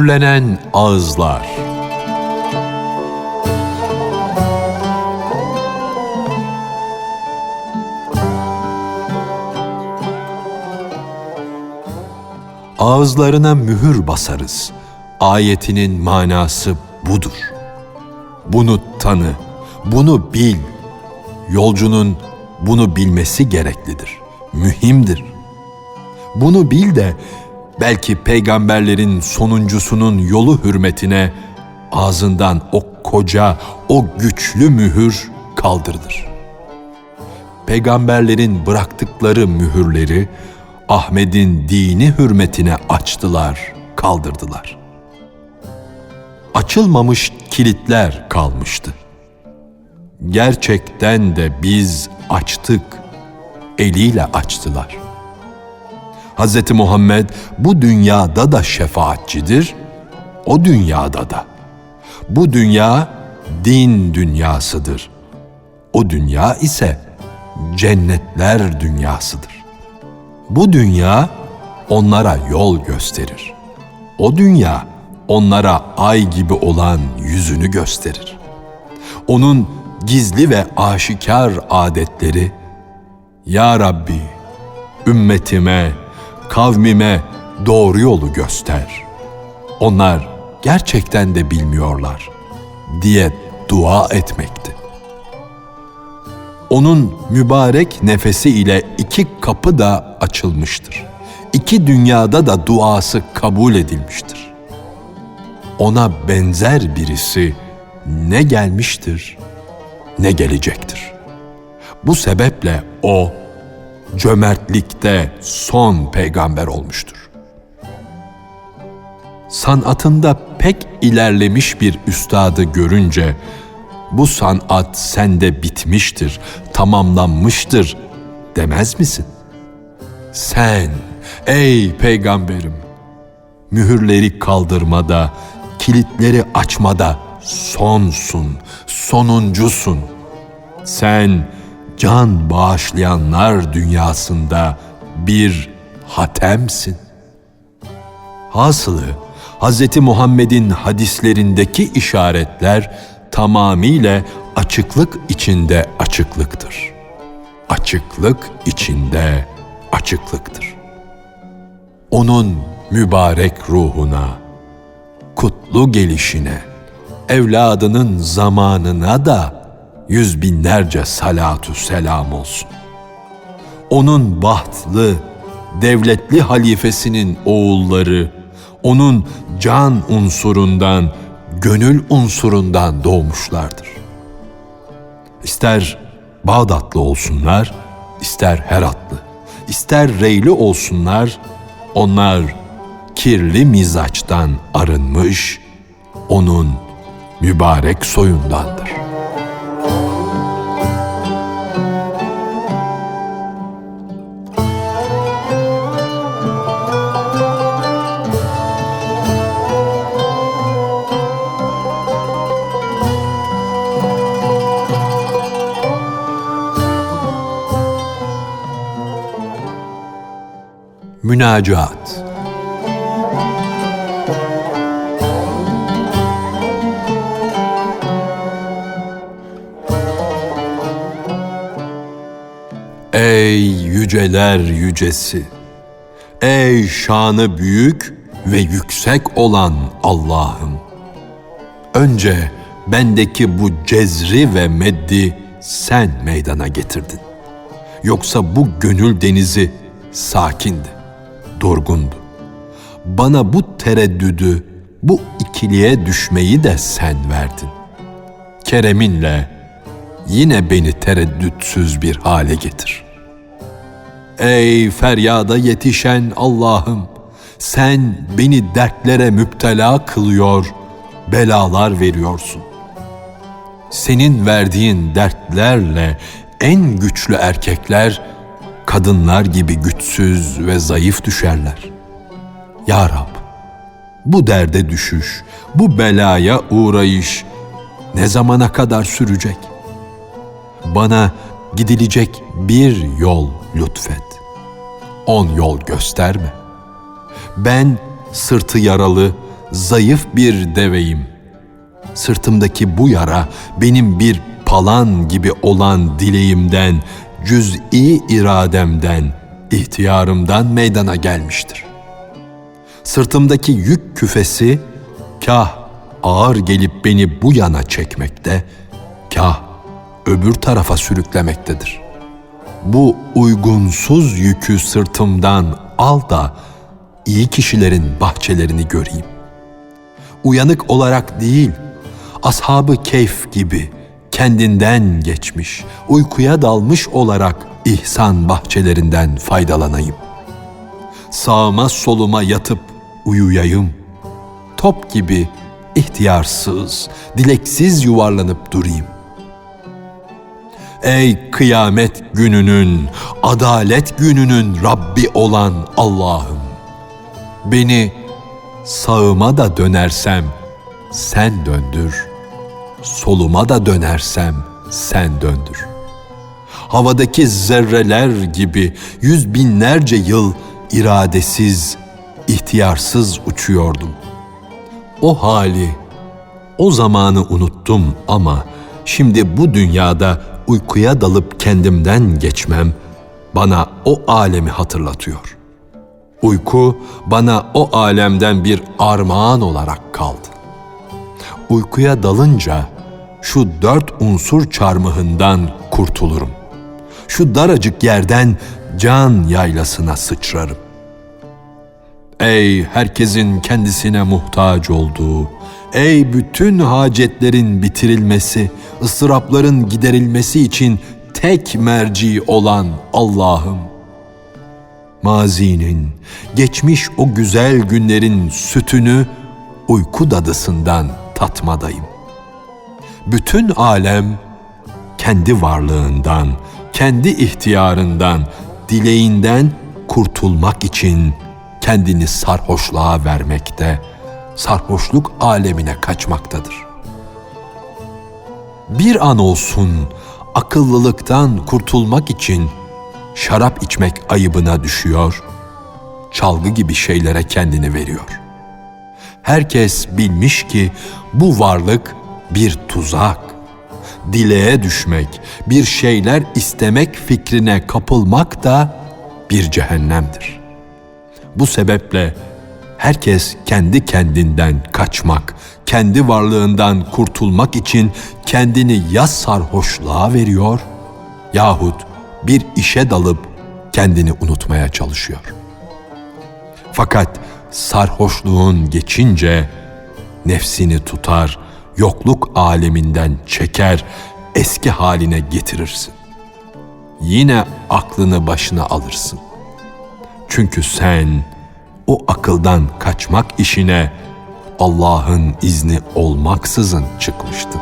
Mühürlenen ağızlar. Ağızlarına mühür basarız. Ayetinin manası budur. Bunu tanı, bunu bil. Yolcunun bunu bilmesi gereklidir. Mühimdir. Bunu bil de belki peygamberlerin sonuncusunun yolu hürmetine ağzından o koca, o güçlü mühür kaldırılır. Peygamberlerin bıraktıkları mühürleri Ahmet'in dini hürmetine açtılar, kaldırdılar. Açılmamış kilitler kalmıştı. Gerçekten de biz açtık, eliyle açtılar.'' Hz. Muhammed bu dünyada da şefaatçidir, o dünyada da. Bu dünya din dünyasıdır. O dünya ise cennetler dünyasıdır. Bu dünya onlara yol gösterir. O dünya onlara ay gibi olan yüzünü gösterir. Onun gizli ve aşikar adetleri, Ya Rabbi, ümmetime, kavmime doğru yolu göster. Onlar gerçekten de bilmiyorlar diye dua etmekti. Onun mübarek nefesi ile iki kapı da açılmıştır. İki dünyada da duası kabul edilmiştir. Ona benzer birisi ne gelmiştir ne gelecektir. Bu sebeple o cömertlikte son peygamber olmuştur. Sanatında pek ilerlemiş bir üstadı görünce bu sanat sende bitmiştir, tamamlanmıştır demez misin? Sen ey peygamberim mühürleri kaldırmada, kilitleri açmada sonsun, sonuncusun. Sen can bağışlayanlar dünyasında bir hatemsin. Hasılı Hz. Muhammed'in hadislerindeki işaretler tamamıyla açıklık içinde açıklıktır. Açıklık içinde açıklıktır. Onun mübarek ruhuna, kutlu gelişine, evladının zamanına da yüz binlerce salatu selam olsun. Onun bahtlı, devletli halifesinin oğulları, onun can unsurundan, gönül unsurundan doğmuşlardır. İster Bağdatlı olsunlar, ister Heratlı, ister Reyli olsunlar, onlar kirli mizaçtan arınmış, onun mübarek soyundandır. Münacat Ey yüceler yücesi! Ey şanı büyük ve yüksek olan Allah'ım! Önce bendeki bu cezri ve meddi sen meydana getirdin. Yoksa bu gönül denizi sakindi, durgundu. Bana bu tereddüdü, bu ikiliye düşmeyi de sen verdin. Kereminle yine beni tereddütsüz bir hale getir. Ey feryada yetişen Allah'ım, sen beni dertlere müptela kılıyor, belalar veriyorsun. Senin verdiğin dertlerle en güçlü erkekler kadınlar gibi güçsüz ve zayıf düşerler. Ya Rab, bu derde düşüş, bu belaya uğrayış ne zamana kadar sürecek? Bana gidilecek bir yol lütfet. On yol gösterme. Ben sırtı yaralı, zayıf bir deveyim. Sırtımdaki bu yara benim bir palan gibi olan dileğimden, cüz'i irademden, ihtiyarımdan meydana gelmiştir. Sırtımdaki yük küfesi kah ağır gelip beni bu yana çekmekte, kah öbür tarafa sürüklemektedir. Bu uygunsuz yükü sırtımdan al da iyi kişilerin bahçelerini göreyim. Uyanık olarak değil, ashabı keyf gibi kendinden geçmiş, uykuya dalmış olarak ihsan bahçelerinden faydalanayım. Sağıma soluma yatıp uyuyayım. Top gibi ihtiyarsız, dileksiz yuvarlanıp durayım. Ey kıyamet gününün, adalet gününün Rabbi olan Allah'ım! Beni sağıma da dönersem sen döndür, soluma da dönersem sen döndür. Havadaki zerreler gibi yüz binlerce yıl iradesiz, ihtiyarsız uçuyordum. O hali, o zamanı unuttum ama şimdi bu dünyada uykuya dalıp kendimden geçmem bana o alemi hatırlatıyor. Uyku bana o alemden bir armağan olarak kaldı. Uykuya dalınca şu dört unsur çarmıhından kurtulurum. Şu daracık yerden can yaylasına sıçrarım. Ey herkesin kendisine muhtaç olduğu, ey bütün hacetlerin bitirilmesi, ıstırapların giderilmesi için tek merci olan Allah'ım. Mazinin, geçmiş o güzel günlerin sütünü uyku dadısından tatmadayım. Bütün alem kendi varlığından, kendi ihtiyarından, dileğinden kurtulmak için kendini sarhoşluğa vermekte, sarhoşluk alemine kaçmaktadır. Bir an olsun akıllılıktan kurtulmak için şarap içmek ayıbına düşüyor, çalgı gibi şeylere kendini veriyor. Herkes bilmiş ki bu varlık bir tuzak. Dileğe düşmek, bir şeyler istemek fikrine kapılmak da bir cehennemdir. Bu sebeple herkes kendi kendinden kaçmak, kendi varlığından kurtulmak için kendini ya sarhoşluğa veriyor yahut bir işe dalıp kendini unutmaya çalışıyor. Fakat sarhoşluğun geçince nefsini tutar, yokluk aleminden çeker, eski haline getirirsin. Yine aklını başına alırsın. Çünkü sen o akıldan kaçmak işine Allah'ın izni olmaksızın çıkmıştın.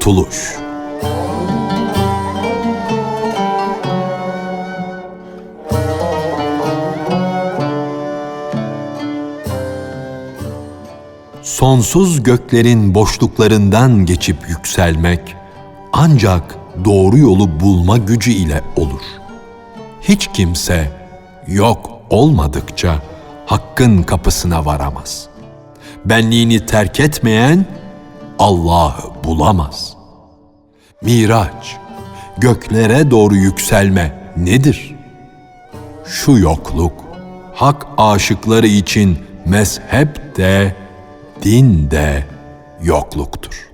Kurtuluş Sonsuz göklerin boşluklarından geçip yükselmek ancak doğru yolu bulma gücü ile olur. Hiç kimse yok olmadıkça hakkın kapısına varamaz. Benliğini terk etmeyen Allah'ı bulamaz. Miraç, göklere doğru yükselme nedir? Şu yokluk, hak aşıkları için mezhep de, din de yokluktur.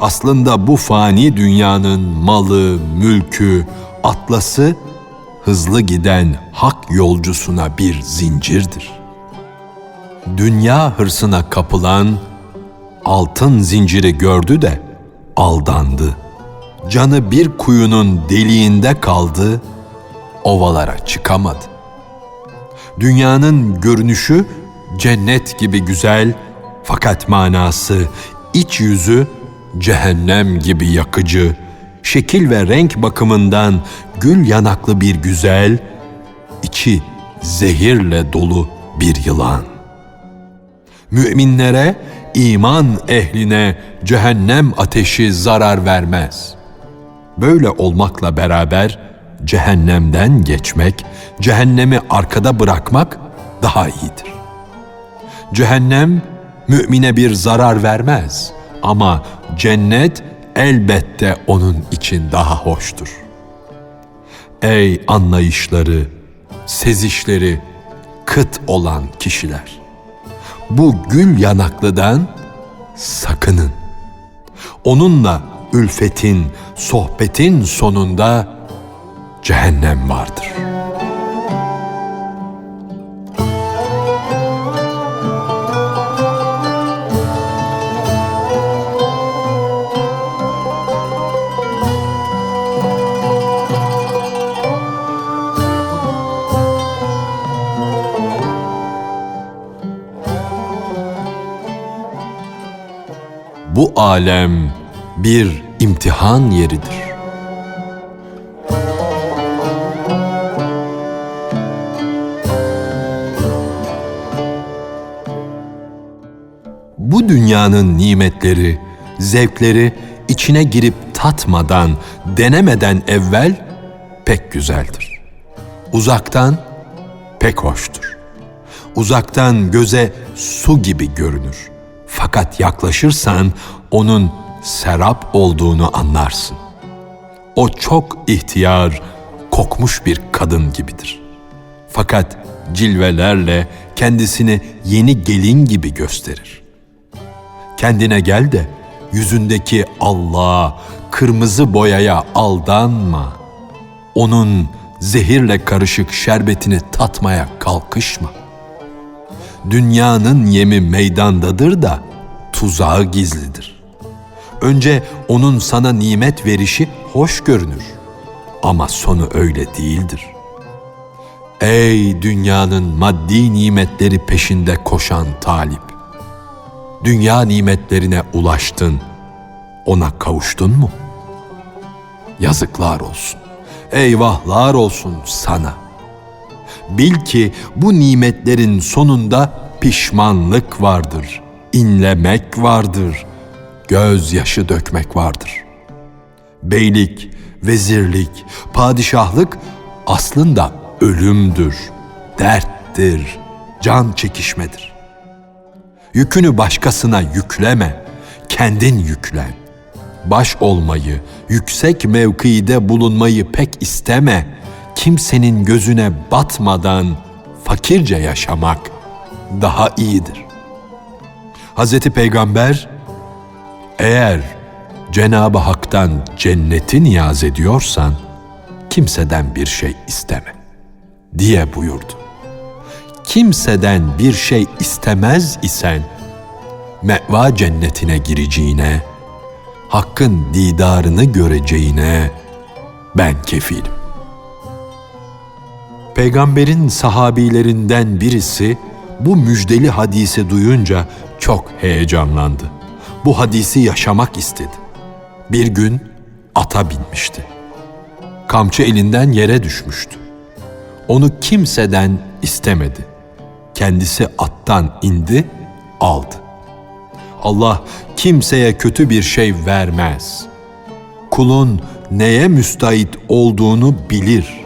Aslında bu fani dünyanın malı, mülkü, atlası hızlı giden hak yolcusuna bir zincirdir. Dünya hırsına kapılan altın zinciri gördü de aldandı. Canı bir kuyunun deliğinde kaldı, ovalara çıkamadı. Dünyanın görünüşü cennet gibi güzel fakat manası, iç yüzü cehennem gibi yakıcı, şekil ve renk bakımından gül yanaklı bir güzel, içi zehirle dolu bir yılan. Müminlere, iman ehline cehennem ateşi zarar vermez. Böyle olmakla beraber cehennemden geçmek, cehennemi arkada bırakmak daha iyidir. Cehennem mümine bir zarar vermez ama cennet elbette onun için daha hoştur. Ey anlayışları, sezişleri kıt olan kişiler! Bu gül yanaklıdan sakının. Onunla ülfetin, sohbetin sonunda cehennem vardır.'' Alem bir imtihan yeridir. Bu dünyanın nimetleri, zevkleri içine girip tatmadan, denemeden evvel pek güzeldir. Uzaktan pek hoştur. Uzaktan göze su gibi görünür. Fakat yaklaşırsan onun serap olduğunu anlarsın. O çok ihtiyar, kokmuş bir kadın gibidir. Fakat cilvelerle kendisini yeni gelin gibi gösterir. Kendine gel de yüzündeki Allah, kırmızı boyaya aldanma. Onun zehirle karışık şerbetini tatmaya kalkışma. Dünyanın yemi meydandadır da tuzağı gizlidir. Önce onun sana nimet verişi hoş görünür ama sonu öyle değildir. Ey dünyanın maddi nimetleri peşinde koşan talip! Dünya nimetlerine ulaştın, ona kavuştun mu? Yazıklar olsun, eyvahlar olsun sana. Bil ki bu nimetlerin sonunda pişmanlık vardır, inlemek vardır, gözyaşı dökmek vardır. Beylik, vezirlik, padişahlık aslında ölümdür, derttir, can çekişmedir. Yükünü başkasına yükleme, kendin yüklen. Baş olmayı, yüksek mevkide bulunmayı pek isteme. Kimsenin gözüne batmadan fakirce yaşamak daha iyidir. Hazreti Peygamber eğer Cenab-ı Hak'tan cenneti niyaz ediyorsan kimseden bir şey isteme diye buyurdu. Kimseden bir şey istemez isen meva cennetine gireceğine, Hakk'ın didarını göreceğine ben kefilim. Peygamberin sahabilerinden birisi bu müjdeli hadisi duyunca çok heyecanlandı. Bu hadisi yaşamak istedi. Bir gün ata binmişti. Kamçı elinden yere düşmüştü. Onu kimseden istemedi. Kendisi attan indi, aldı. Allah kimseye kötü bir şey vermez. Kulun neye müstahit olduğunu bilir.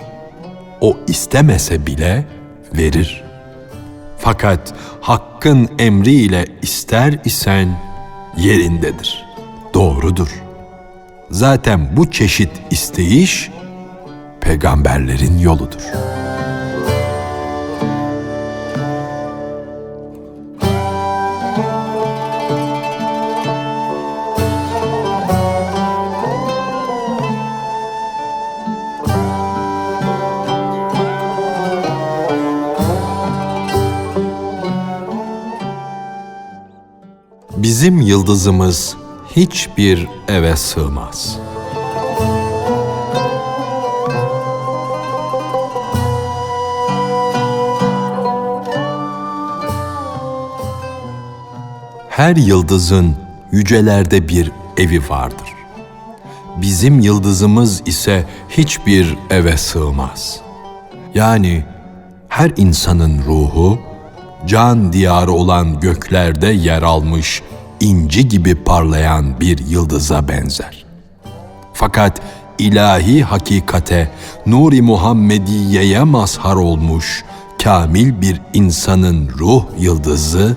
O istemese bile verir. Fakat hakkın emriyle ister isen yerindedir. Doğrudur. Zaten bu çeşit isteyiş peygamberlerin yoludur.'' Bizim yıldızımız hiçbir eve sığmaz. Her yıldızın yücelerde bir evi vardır. bizim yıldızımız ise hiçbir eve sığmaz. Yani her insanın ruhu can diyarı olan göklerde yer almış inci gibi parlayan bir yıldıza benzer. Fakat ilahi hakikate, Nuri Muhammediye'ye mazhar olmuş kamil bir insanın ruh yıldızı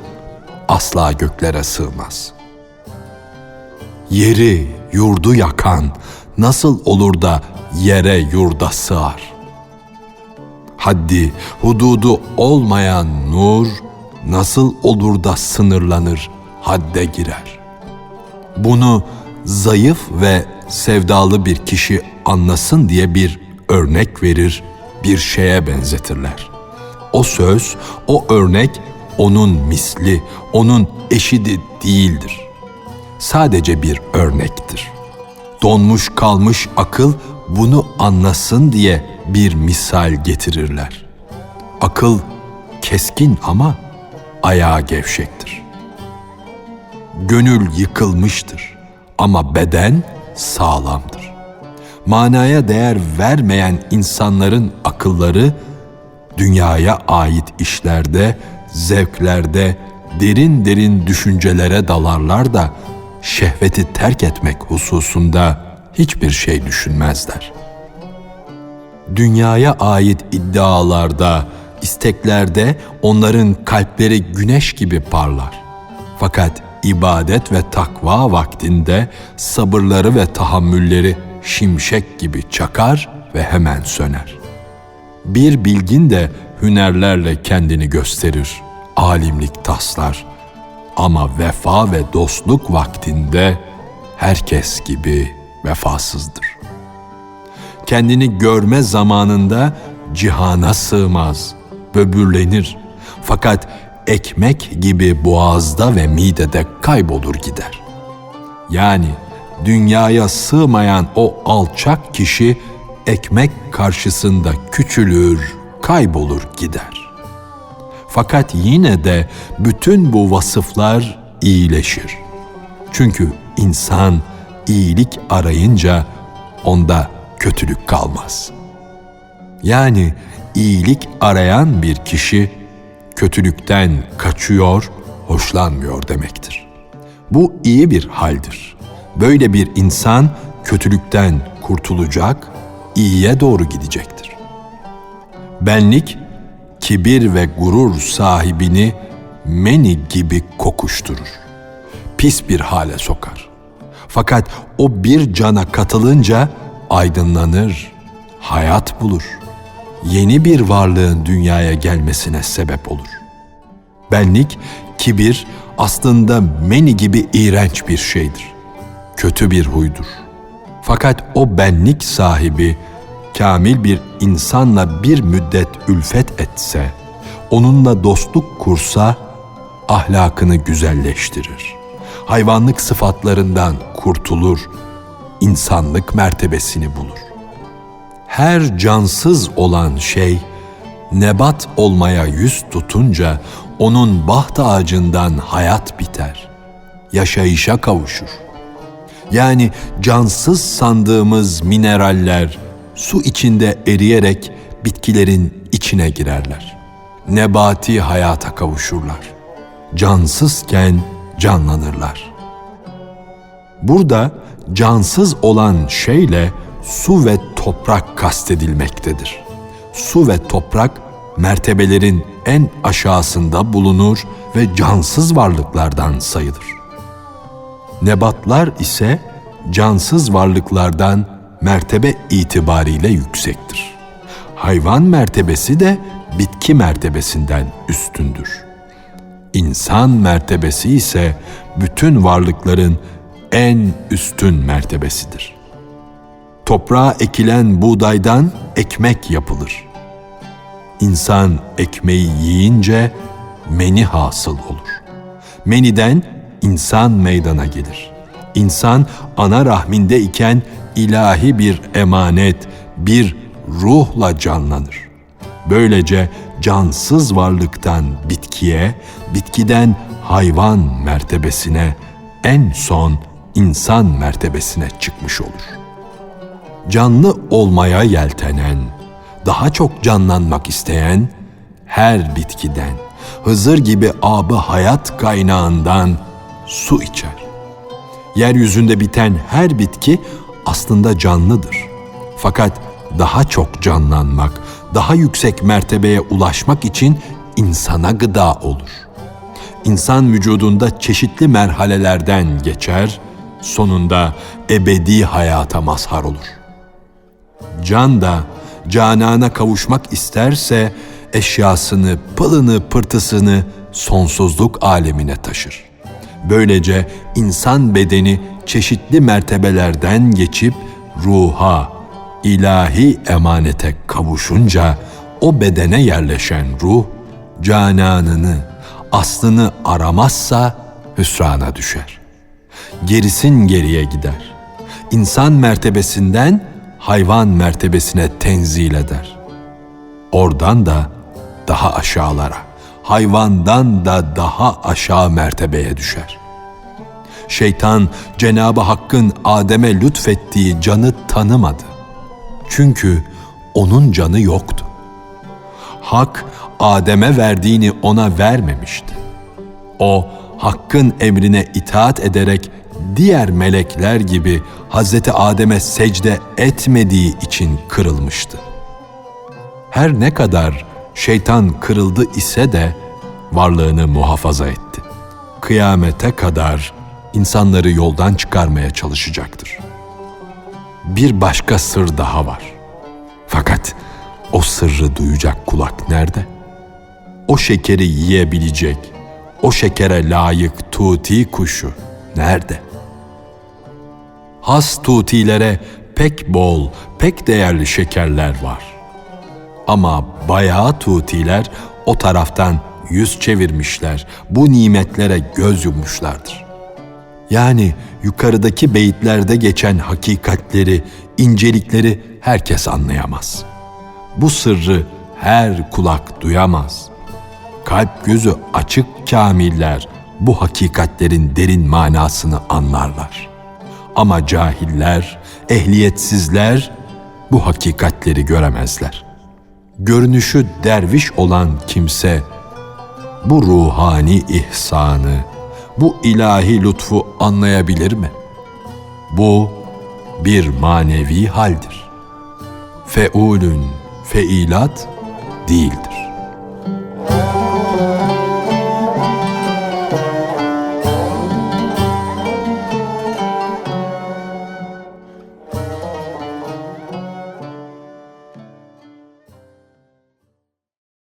asla göklere sığmaz. Yeri, yurdu yakan nasıl olur da yere yurda sığar? Haddi, hududu olmayan nur nasıl olur da sınırlanır, hadde girer? Bunu zayıf ve sevdalı bir kişi anlasın diye bir örnek verir, bir şeye benzetirler. O söz, o örnek onun misli, onun eşidi değildir. Sadece bir örnektir. Donmuş kalmış akıl bunu anlasın diye bir misal getirirler. Akıl keskin ama ayağı gevşektir. Gönül yıkılmıştır ama beden sağlamdır. Manaya değer vermeyen insanların akılları dünyaya ait işlerde, zevklerde derin derin düşüncelere dalarlar da şehveti terk etmek hususunda hiçbir şey düşünmezler. Dünyaya ait iddialarda, isteklerde onların kalpleri güneş gibi parlar. Fakat ibadet ve takva vaktinde sabırları ve tahammülleri şimşek gibi çakar ve hemen söner. Bir bilgin de hünerlerle kendini gösterir, alimlik taslar. Ama vefa ve dostluk vaktinde herkes gibi vefasızdır. Kendini görme zamanında cihana sığmaz, böbürlenir. Fakat ekmek gibi boğazda ve midede kaybolur gider. Yani dünyaya sığmayan o alçak kişi ekmek karşısında küçülür, kaybolur gider. Fakat yine de bütün bu vasıflar iyileşir. Çünkü insan iyilik arayınca onda kötülük kalmaz. Yani iyilik arayan bir kişi kötülükten kaçıyor, hoşlanmıyor demektir. Bu iyi bir haldir. Böyle bir insan kötülükten kurtulacak, iyiye doğru gidecektir. Benlik, kibir ve gurur sahibini meni gibi kokuşturur. Pis bir hale sokar. Fakat o bir cana katılınca aydınlanır, hayat bulur. Yeni bir varlığın dünyaya gelmesine sebep olur. Benlik, kibir aslında meni gibi iğrenç bir şeydir. Kötü bir huydur. Fakat o benlik sahibi kamil bir insanla bir müddet ülfet etse, onunla dostluk kursa ahlakını güzelleştirir. Hayvanlık sıfatlarından kurtulur, insanlık mertebesini bulur. Her cansız olan şey nebat olmaya yüz tutunca onun baht ağacından hayat biter. Yaşayışa kavuşur. Yani cansız sandığımız mineraller su içinde eriyerek bitkilerin içine girerler. Nebati hayata kavuşurlar. Cansızken canlanırlar. Burada cansız olan şeyle su ve toprak kastedilmektedir. Su ve toprak mertebelerin en aşağısında bulunur ve cansız varlıklardan sayılır. Nebatlar ise cansız varlıklardan mertebe itibariyle yüksektir. Hayvan mertebesi de bitki mertebesinden üstündür. İnsan mertebesi ise bütün varlıkların en üstün mertebesidir. Toprağa ekilen buğdaydan ekmek yapılır. İnsan ekmeği yiyince meni hasıl olur. Meniden insan meydana gelir. İnsan ana rahminde iken ilahi bir emanet, bir ruhla canlanır. Böylece cansız varlıktan bitkiye, bitkiden hayvan mertebesine, en son insan mertebesine çıkmış olur. Canlı olmaya yeltenen, daha çok canlanmak isteyen her bitkiden, Hızır gibi abı hayat kaynağından su içer. Yeryüzünde biten her bitki aslında canlıdır. Fakat daha çok canlanmak, daha yüksek mertebeye ulaşmak için insana gıda olur. İnsan vücudunda çeşitli merhalelerden geçer, sonunda ebedi hayata mazhar olur. Can da canana kavuşmak isterse eşyasını, pılını, pırtısını sonsuzluk alemine taşır. Böylece insan bedeni çeşitli mertebelerden geçip ruha, ilahi emanete kavuşunca o bedene yerleşen ruh cananını, aslını aramazsa hüsrana düşer. Gerisin geriye gider. İnsan mertebesinden hayvan mertebesine tenzil eder. Oradan da daha aşağılara, hayvandan da daha aşağı mertebeye düşer. Şeytan Cenabı Hakk'ın Adem'e lütfettiği canı tanımadı. Çünkü onun canı yoktu. Hak Adem'e verdiğini ona vermemişti. O Hakk'ın emrine itaat ederek diğer melekler gibi Hazreti Adem'e secde etmediği için kırılmıştı. Her ne kadar şeytan kırıldı ise de varlığını muhafaza etti. Kıyamete kadar insanları yoldan çıkarmaya çalışacaktır. Bir başka sır daha var. Fakat o sırrı duyacak kulak nerede? O şekeri yiyebilecek, o şekere layık tuti kuşu nerede? Has tutilere pek bol, pek değerli şekerler var. Ama bayağı tutiler o taraftan yüz çevirmişler, bu nimetlere göz yummuşlardır. Yani yukarıdaki beyitlerde geçen hakikatleri, incelikleri herkes anlayamaz. Bu sırrı her kulak duyamaz. Kalp gözü açık kamiller bu hakikatlerin derin manasını anlarlar. Ama cahiller, ehliyetsizler bu hakikatleri göremezler. Görünüşü derviş olan kimse bu ruhani ihsanı, bu ilahi lütfu anlayabilir mi? Bu bir manevi haldir. Feulün feilat değildir.